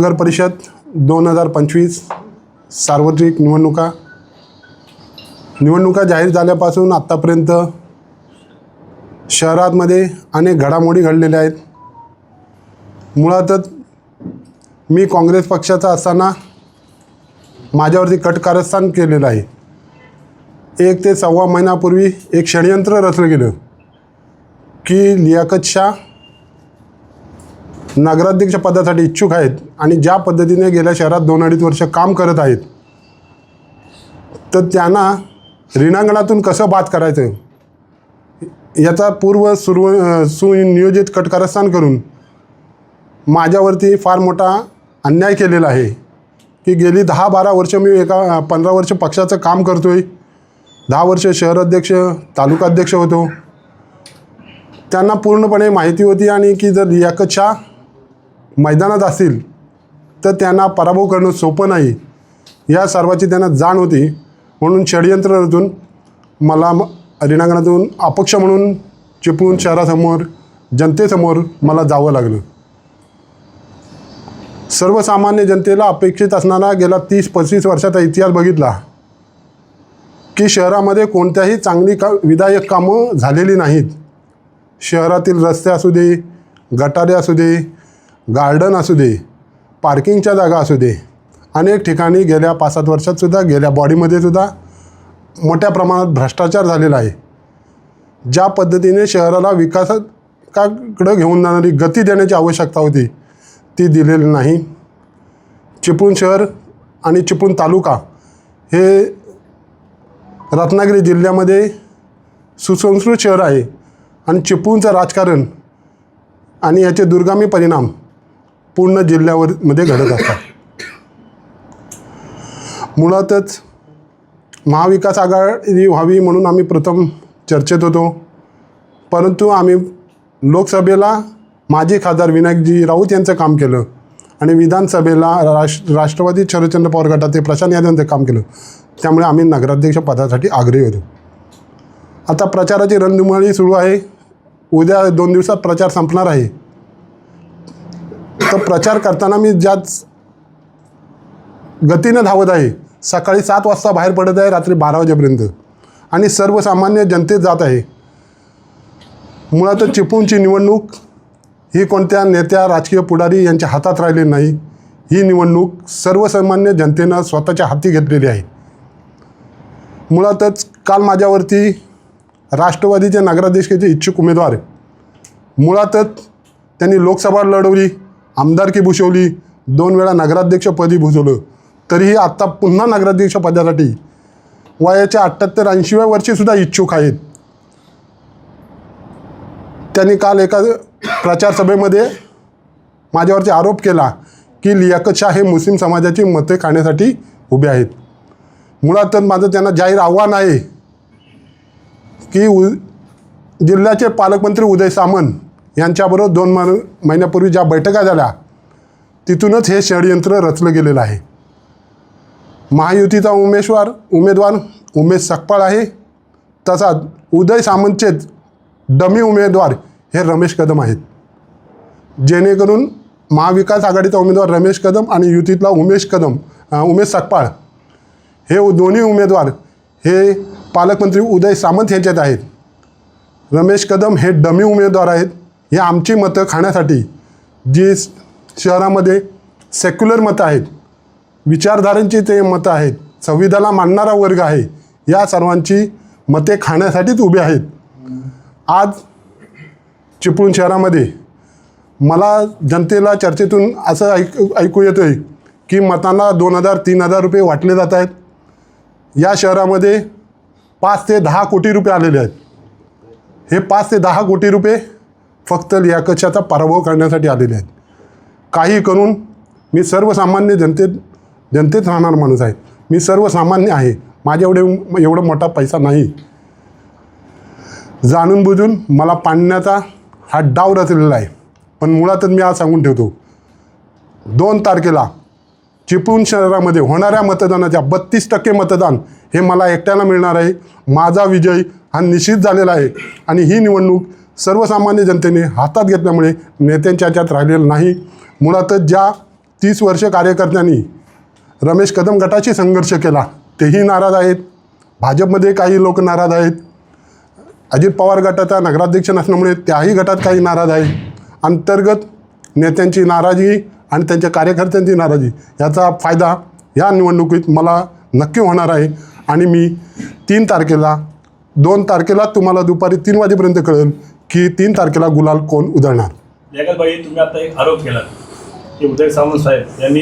नगर परिषद दोन हजार पंचवीस सार्वत्रिक निवडणुका. निवडणुका जाहीर झाल्यापासून आत्तापर्यंत शहरामध्ये अनेक घडामोडी घडलेल्या आहेत. मुळातच मी काँग्रेस पक्षाचा असताना माझ्यावरती कटकारस्थान केलेलं आहे. एक ते सव्वा महिन्यापूर्वी एक षडयंत्र रचलं गेलं की लियाकत शाह नगराध्यक्ष पदासाठी इच्छुक आहेत आणि ज्या पद्धतीने गेल्या शहरात दोन अडीच वर्ष काम करत आहेत तर त्यांना रिणांगणातून कसं बात करायचं याचा पूर्व सुरू सुनियोजित कटकारस्थान करून माझ्यावरती फार मोठा अन्याय केलेला आहे की गेली दहा बारा वर्ष मी एका पंधरा वर्ष पक्षाचं काम करतो आहे दहा वर्ष शहराध्यक्ष तालुकाध्यक्ष होतो. त्यांना पूर्णपणे माहिती होती आणि की जर लियाकत मैदानात असतील तर त्यांना पराभव करणं सोपं नाही. या सर्वाची त्यांना जाण होती. म्हणून षडयंत्रतून मला म- रिणांगणातून अपक्ष म्हणून चिपळूण शहरासमोर जनतेसमोर मला जावं लागलं. सर्वसामान्य जनतेला अपेक्षित असणारा गेला तीस पस्तीस वर्षाचा इतिहास बघितला की शहरामध्ये कोणत्याही चांगली का विधायक कामं झालेली नाहीत. शहरातील रस्ते असू दे गटारे असू दे गार्डन असू दे पार्किंगच्या जागा असू दे अनेक ठिकाणी गेल्या पाच सात वर्षातसुद्धा गेल्या बॉडीमध्ये सुद्धा मोठ्या प्रमाणात भ्रष्टाचार झालेला आहे. ज्या पद्धतीने शहराला विकासाकडं घेऊन जाणारी गती देण्याची आवश्यकता होती ती दिलेली नाही. चिपळूण शहर आणि चिपळूण तालुका हे रत्नागिरी जिल्ह्यामध्ये सुसंस्कृत शहर आहे आणि चिपळूणचं राजकारण आणि याचे दुर्गामी परिणाम पूर्ण जिल्ह्यावर मध्ये घडत असतात. मुळातच महाविकास आघाडी व्हावी म्हणून आम्ही प्रथम चर्चेत होतो. परंतु आम्ही लोकसभेला माजी खासदार विनायकजी राऊत यांचं काम केलं आणि विधानसभेला राष्ट्र राष्ट्रवादी शरदचंद्र पवार गटाचे प्रशांत यादव यांचं काम केलं. त्यामुळे आम्ही नगराध्यक्ष पदासाठी आग्रही होतो. आता प्रचाराची रणधुमाळी सुरू आहे. उद्या दोन दिवसात प्रचार संपणार आहे. तर प्रचार करताना मी ज्याच गतीनं धावत आहे सकाळी सात वाजता बाहेर पडत आहे रात्री बारा वाजेपर्यंत. आणि सर्वसामान्य जनतेत जात आहे. मुळातच चिपळूणची निवडणूक ही कोणत्या नेत्या राजकीय पुढारी यांच्या हातात राहिली नाही ही निवडणूक सर्वसामान्य जनतेनं स्वतःच्या हाती घेतलेली आहे. मुळातच काल माझ्यावरती राष्ट्रवादीचे नगराध्यक्षाचे इच्छुक उमेदवार मुळातच त्यांनी लोकसभा लढवली. आमदारकी भूषवली दोन वेळा नगराध्यक्षपदी भूषवलं तरीही आत्ता पुन्हा नगराध्यक्षपदासाठी वयाच्या अठ्ठ्याहत्तर ऐंशीव्या वर्षीसुद्धा इच्छुक आहेत. त्यांनी काल एका प्रचारसभेमध्ये माझ्यावरती आरोप केला की लियाकतशाह हे मुस्लिम समाजाची मते खाण्यासाठी उभे आहेत. मुळातच माझं त्यांना जाहीर आव्हान आहे की उ जिल्ह्याचे पालकमंत्री उदय सामंत यांच्याबरोबर दोन महिन महिन्यापूर्वी ज्या बैठका झाल्या तिथूनच हे षडयंत्र रचलं गेलेलं आहे. महायुतीचा उमेदवार उमेदवार उमेश सकपाळ आहे तसाच उदय सामंतचे डमी उमेदवार हे रमेश कदम आहेत. जेणेकरून महाविकास आघाडीचा उमेदवार रमेश कदम आणि युतीतला उमेश कदम उमेश सकपाळ हे दोन्ही उमेदवार हे पालकमंत्री उदय सामंत यांच्यात आहेत. रमेश कदम हे डमी उमेदवार आहेत. हे आमची मतं खाण्यासाठी जी शहरामध्ये सेक्युलर मतं आहेत विचारधारांची ते मतं आहेत संविधाना मानणारा वर्ग आहे या सर्वांची मते खाण्यासाठीच उभे आहेत. आज चिपळूण शहरामध्ये मला जनतेला चर्चेतून असं ऐक ऐकू येतं आहे की मतांना दोन हजार तीन हजार रुपये वाटले जात आहेत. या शहरामध्ये पाच ते दहा कोटी रुपये आलेले आहेत. हे पाच ते दहा कोटी रुपये फक्त लियाकतशाचा पराभव करण्यासाठी आलेले आहेत. काही करून मी सर्वसामान्य जनतेत जनतेत राहणार माणूस आहे. मी सर्वसामान्य आहे. माझ्या एवढे एवढा मोठा पैसा नाही. जाणून बुजून मला पाडण्याचा हा डाव रचलेला आहे. पण मुळातच मी आज सांगून ठेवतो दोन तारखेला चिपळूण शहरामध्ये होणाऱ्या मतदानाच्या बत्तीस टक्के मतदान हे मला एकट्याला मिळणार आहे. माझा विजय हा निश्चित झालेला आहे. आणि ही निवडणूक सर्वसामान्य जनतेने हातात घेतल्यामुळे नेत्यांच्या ह्याच्यात राहिलेलं नाही. मुळातच ज्या तीस वर्ष कार्यकर्त्यांनी रमेश कदम गटाशी संघर्ष केला तेही नाराज आहेत. भाजपमध्ये काही लोक नाराज आहेत. अजित पवार गटाचा नगराध्यक्ष नसल्यामुळे त्याही गटात काही नाराज आहेत. अंतर्गत नेत्यांची नाराजी आणि त्यांच्या कार्यकर्त्यांची नाराजी याचा फायदा या निवडणुकीत मला नक्की होणार आहे. आणि मी तीन तारखेला दोन तारखेला तुम्हाला दुपारी तीन वाजेपर्यंत कळेल की तीन तारखेला गुलाल कोण उधळणार? जगतबाई तुम्ही आता एक आरोप केला. की उदय सामंत साहेब यांनी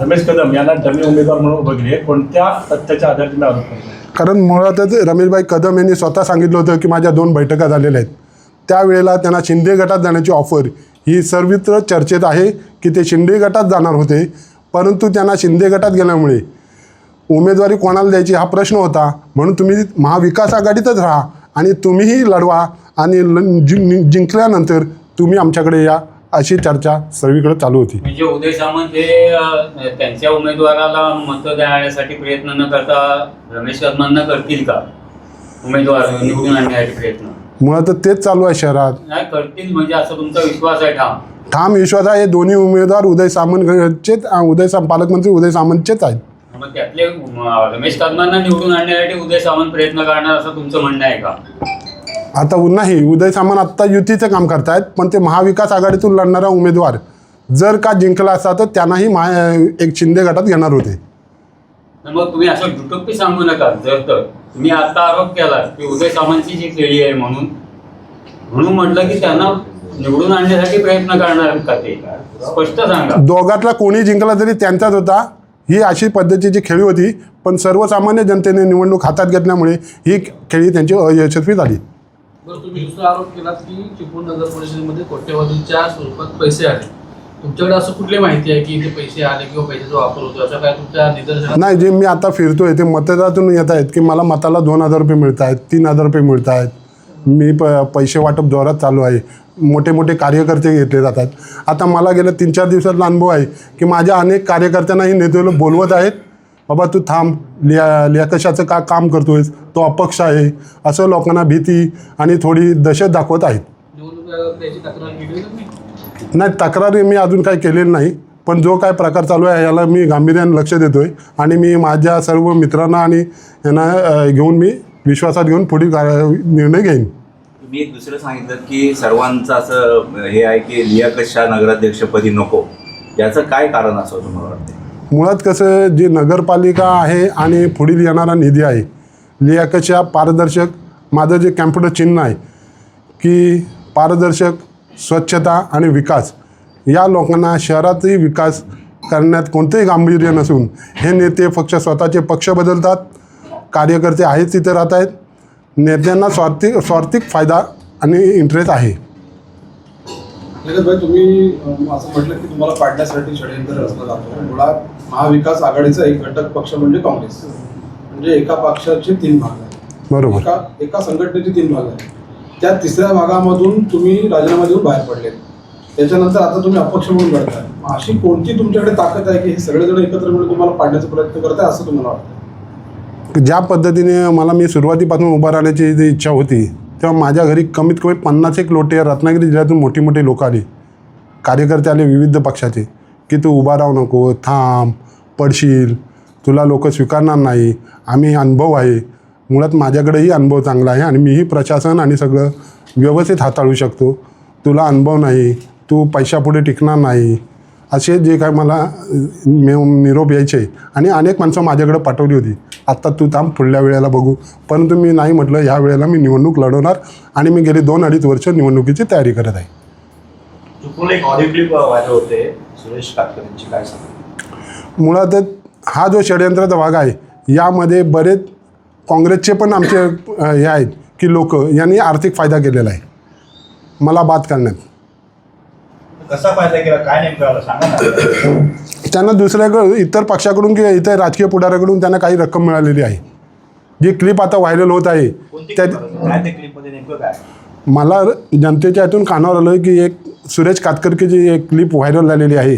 रमेश कदम यांना डमी उमेदवार म्हणून उभं केले कोणत्या तथ्याच्या आधारे तुम्ही आरोप कारण मुळातच रमेशभाई कदम यांनी स्वतः सांगितलं होतं की माझ्या दोन बैठका झालेल्या आहेत. त्यावेळेला त्यांना शिंदे गटात जाण्याची ऑफर ही सर्वत्र चर्चेत आहे की ते शिंदे गटात जाणार होते. परंतु त्यांना शिंदे गटात गेल्यामुळे उमेदवारी कोणाला द्यायची हा प्रश्न होता. म्हणून तुम्ही महाविकास आघाडीतच राहा. आणि तुम्हीही लढवा आणि जिं जिंकल्यानंतर तुम्ही आमच्याकडे या अशी चर्चा सर्वीकडे चालू होती. म्हणजे उदय सामंत हे त्यांच्या उमेदवाराला मत देण्यासाठी प्रयत्न न करता रमेश कदमांना करतील का? उमेदवार निवडून आणण्यासाठी प्रयत्न. मुळात तेच चालू आहे शहरात. नाही करतील म्हणजे असं तुमचा विश्वास आहे ठाम. ठाम विश्वास आहे दोन्ही उमेदवार उदय सामंतचेच उदय साम पालकमंत्री उदय सामंतचेच आहेत. मग त्यातले रमेश कदमांना निवडून आणण्यासाठी उदय सामंत प्रयत्न करणार असं तुमचं म्हणणं आहे का? आता नाही उदय सामंत आत्ता युतीचं काम करतायत पण ते महाविकास आघाडीतून लढणारा उमेदवार जर का जिंकला असता तर त्यांनाही महा एक शिंदे गटात घेणार होते. मग तुम्ही असं सांगू नका जर तर. तुम्ही आता आरोप केला की उदय सामंतची जी खेळी आहे म्हणून. म्हणून म्हटलं की त्यांना निवडून आणण्यासाठी प्रयत्न करणार का ते? स्पष्ट सांगा. दोघातला कोणी जिंकला तरी त्यांचाच होता. ही अशी पद्धतीची खेळी होती पण सर्वसामान्य जनतेने निवडणूक हातात घेतल्यामुळे ही खेळी त्यांची अयशस्वी झाली. बरं तुम्ही दुसरा आरोप केलात की चिपळूण नगर परिषदेमध्ये कोट्यवधींच्या स्वरूपात पैसे आले. तुमच्याकडे असं कुठली माहिती आहे की इथे पैसे आले किंवा पैशाचा वापर होतो असं काय तुमच्या निदर्शनात? नाही जे मी आता फिरतोय ते मतदारातून येत आहेत की मला मताला दोन हजार रुपये मिळत आहेत तीन हजार रुपये मिळत आहेत मी प पैसे वाटप जोरात चालू आहे. मोठे मोठे कार्यकर्ते घेतले जातात. आता मला गेल्या तीन चार दिवसातला अनुभव आहे की माझ्या अनेक कार्यकर्त्यांनाही नेतृत्व बोलवत आहेत. बाबा तू थांब. लिया लिया कशाचं का काम करतोयस? तो अपक्ष आहे. असं लोकांना भीती आणि थोडी दहशत दाखवत आहेत. नाही तक्रारी मी अजून काही केलेली नाही. पण जो काय प्रकार चालू आहे याला मी गांभीर्याने लक्ष देतो आहे आणि मी माझ्या सर्व मित्रांना आणि यांना घेऊन मी विश्वासात घेऊन पुढील निर्णय घेईन. मी एक दुसरं सांगितलं की सर्वांचं असं हे आहे की लियाकशा नगराध्यक्षपदी नको. याचं काय कारण असं तुम्हाला वाटतं मुळात कसं जी नगरपालिका आहे आणि पुढील येणारा निधी आहे लियाकशा पारदर्शक माझं जे कॅम्प्युटर चिन्ह आहे की पारदर्शक स्वच्छता आणि विकास या लोकांना शहरातही विकास करण्यात कोणतेही गांभीर्य नसून हे नेते फक्त स्वतःचे पक्ष बदलतात कार्यकर्ते आहेत तिथे राहत आहेत नेत्यांना स्वार्थी स्वार्थिक फायदा आणि इंटरेस्ट आहे. भाई तुम्ही असं म्हटलं की तुम्हाला पाडण्यासाठी षडयंत्र रचलं जातो. मुळात महाविकास आघाडीचा एक घटक पक्ष म्हणजे काँग्रेस. म्हणजे एका पक्षाचे तीन भाग आहेत. बरोबर. एका एका संघटनेचे तीन भाग आहेत. त्या तिसऱ्या भागामधून तुम्ही राजीनामा देऊन बाहेर पडले त्याच्यानंतर आता तुम्ही अपक्ष म्हणून लढताय. अशी कोणती तुमच्याकडे ताकद आहे की हे सगळेजण एकत्र मिळून तुम्हाला पाडण्याचा प्रयत्न करताय असं तुम्हाला वाटतं ज्या पद्धतीने मला मी सुरुवातीपासून उभा राहण्याची जी इच्छा होती तेव्हा माझ्या घरी कमीत कमी पन्नास एक लोटे रत्नागिरी जिल्ह्यातून मोठी मोठी लोक आली. कार्यकर्ते आले विविध पक्षाचे की तू उभा राहू नको थांब पडशील तुला लोक स्वीकारणार नाही आम्ही अनुभव आहे. मुळात माझ्याकडेही अनुभव चांगला आहे आणि मीही प्रशासन आणि सगळं व्यवस्थित हाताळू शकतो. तुला अनुभव नाही तू पैशापुढे टिकणार नाही. असे जे काय मला मे- निरोप यायचे आणि अनेक माणसं माझ्याकडे पाठवली होती. आत्ता तू थांब पुढल्या वेळेला बघू. परंतु मी नाही म्हटलं ह्या वेळेला मी निवडणूक लढवणार आणि मी गेली दोन अडीच वर्ष निवडणुकीची तयारी करत आहे. मुळातच हा जो षडयंत्राचा भाग आहे यामध्ये बरेच काँग्रेसचे पण आमचे हे आहेत की लोक यांनी आर्थिक फायदा केलेला आहे. मला बाद करण्यात. कसा फायदा केला? काय नेमकं सांगा ना. त्यांना दुसऱ्याकडून इतर पक्षाकडून किंवा इतर राजकीय पुढाऱ्याकडून त्यांना काही रक्कम मिळालेली आहे. जी क्लिप आता व्हायरल होत आहे त्या मला जनतेच्या यातून कानावर आलं की एक सुरेश कातकरकीची एक क्लिप व्हायरल झालेली आहे.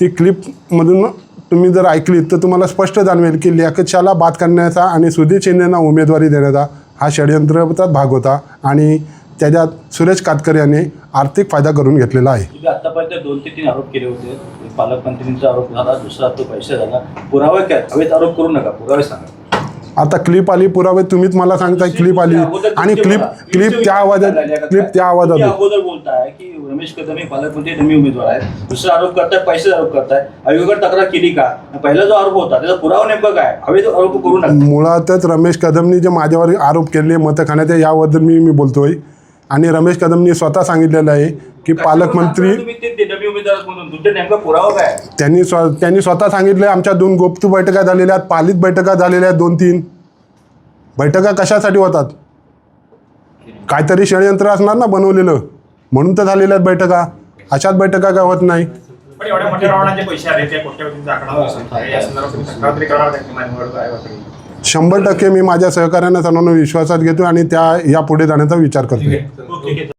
ती क्लिपमधून तुम्ही जर ऐकली तर तुम्हाला स्पष्ट जाणवेल की लियाकतशाला बाद करण्याचा आणि सुधीर शिंदेना उमेदवारी देण्याचा हा षडयंत्राचाच भाग होता आणि त्याच्यात सुरेश कातकर यांनी आर्थिक फायदा करून घेतलेला आहे. आतापर्यंत दोन ते तीन आरोप केले होते. पालकमंत्रींचा आरोप झाला दुसरा तो पैसे झाला. पुरावे काय? हवेत आरोप करू नका पुरावे सांगा. आता क्लिप आली पुरावे तुम्हीच मला सांगताय क्लिप आली. आणि क्लिप. क्लिप त्या आवाजात क्लिप? त्या आवाजात. अगोदर बोलताय की रमेश कदम हे पालकमंत्री डमी उमेदवार आहेत. दुसरा आरोप करताय पैसे आरोप करताय. आयोगाकडे तक्रार केली का? पहिला जो आरोप होता त्याचा पुरावा नेमका काय? हवेत आरोप करू नका. मुळातच रमेश कदमनी जे माझ्यावर आरोप केले मतं याबद्दल मी मी बोलतोय. आणि रमेश कदमनी स्वतः सांगितलेलं आहे की पालकमंत्री ते- ते उमेदवार म्हणून तुमचा नेमका पुरावा काय? त्यांनी स्व त्यांनी स्वतः सांगितलं आमच्या दोन गुप्त बैठका झालेल्या आहेत पालित बैठका झालेल्या आहेत दोन तीन बैठका कशासाठी होतात? काहीतरी षडयंत्र असणार ना बनवलेलं. म्हणून तर झालेल्या आहेत बैठका. अशाच बैठका काय होत नाही. पण एवढ्या मोठ्या प्रमाणात जे पैसे आले त्या कोट्यवधींचा आकडा बसतो. या संदर्भात तुम्ही तक्रार तरी करणार नाही की माझी निवडणूक आयोगाकडे शंभर टक्के मी माझ्या सहकार्यांना सर्वांना विश्वासात घेतो आणि त्या यापुढे जाण्याचा विचार करतो